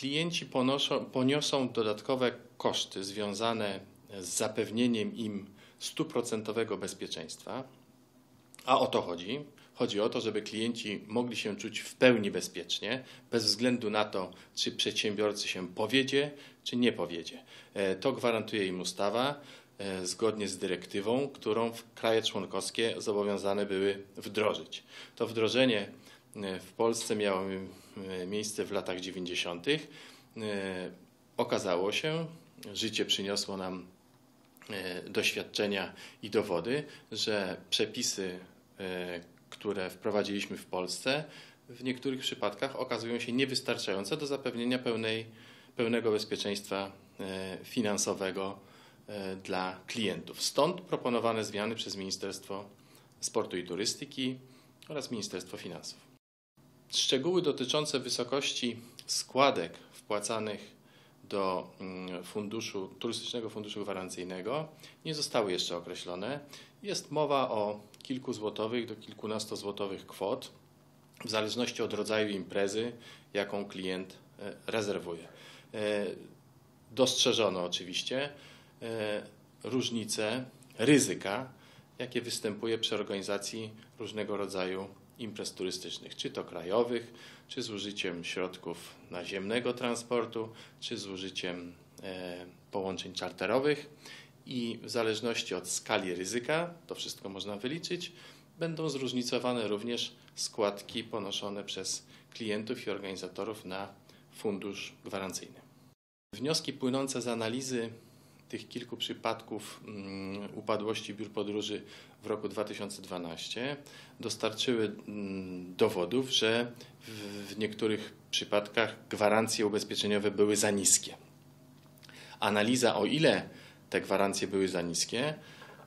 klienci ponoszą, poniosą dodatkowe koszty związane z zapewnieniem im stuprocentowego bezpieczeństwa, a o to chodzi. Chodzi o to, żeby klienci mogli się czuć w pełni bezpiecznie, bez względu na to, czy przedsiębiorcy się powiedzie, czy nie powiedzie. E, to gwarantuje im ustawa e, zgodnie z dyrektywą, którą kraje członkowskie zobowiązane były wdrożyć. To wdrożenie w Polsce miało miejsce w latach 90. Okazało się, życie przyniosło nam doświadczenia i dowody, że przepisy które wprowadziliśmy w Polsce, w niektórych przypadkach okazują się niewystarczające do zapewnienia pełnej, pełnego bezpieczeństwa e, finansowego e, dla klientów. Stąd proponowane zmiany przez Ministerstwo Sportu i Turystyki oraz Ministerstwo Finansów. Szczegóły dotyczące wysokości składek wpłacanych do mm, funduszu, Turystycznego Funduszu Gwarancyjnego nie zostały jeszcze określone. Jest mowa o kilku złotowych do kilkunastu złotowych kwot, w zależności od rodzaju imprezy, jaką klient e, rezerwuje. E, dostrzeżono oczywiście e, różnice ryzyka, jakie występuje przy organizacji różnego rodzaju imprez turystycznych, czy to krajowych, czy z użyciem środków naziemnego transportu, czy z użyciem połączeń czarterowych i w zależności od skali ryzyka, to wszystko można wyliczyć, będą zróżnicowane również składki ponoszone przez klientów i organizatorów na fundusz gwarancyjny. Wnioski płynące z analizy tych kilku przypadków mm, upadłości biur podróży w roku 2012 dostarczyły mm, dowodów, że w niektórych przypadkach gwarancje ubezpieczeniowe były za niskie. Analiza, o ile te gwarancje były za niskie,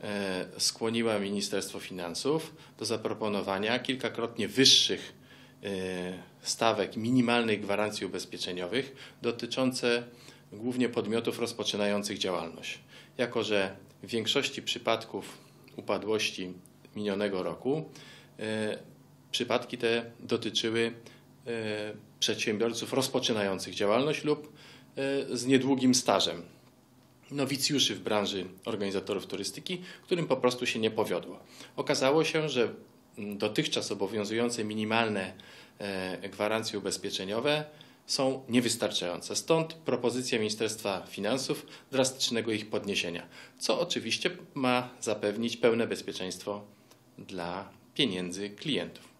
e, skłoniła Ministerstwo Finansów do zaproponowania kilkakrotnie wyższych e, stawek minimalnych gwarancji ubezpieczeniowych dotyczące głównie podmiotów rozpoczynających działalność. Jako, że w większości przypadków upadłości minionego roku e, przypadki te dotyczyły przedsiębiorców rozpoczynających działalność lub z niedługim stażem nowicjuszy w branży organizatorów turystyki, którym po prostu się nie powiodło. Okazało się, że dotychczas obowiązujące minimalne e, gwarancje ubezpieczeniowe są niewystarczające. Stąd propozycja Ministerstwa Finansów drastycznego ich podniesienia, co oczywiście ma zapewnić pełne bezpieczeństwo dla pieniędzy klientów.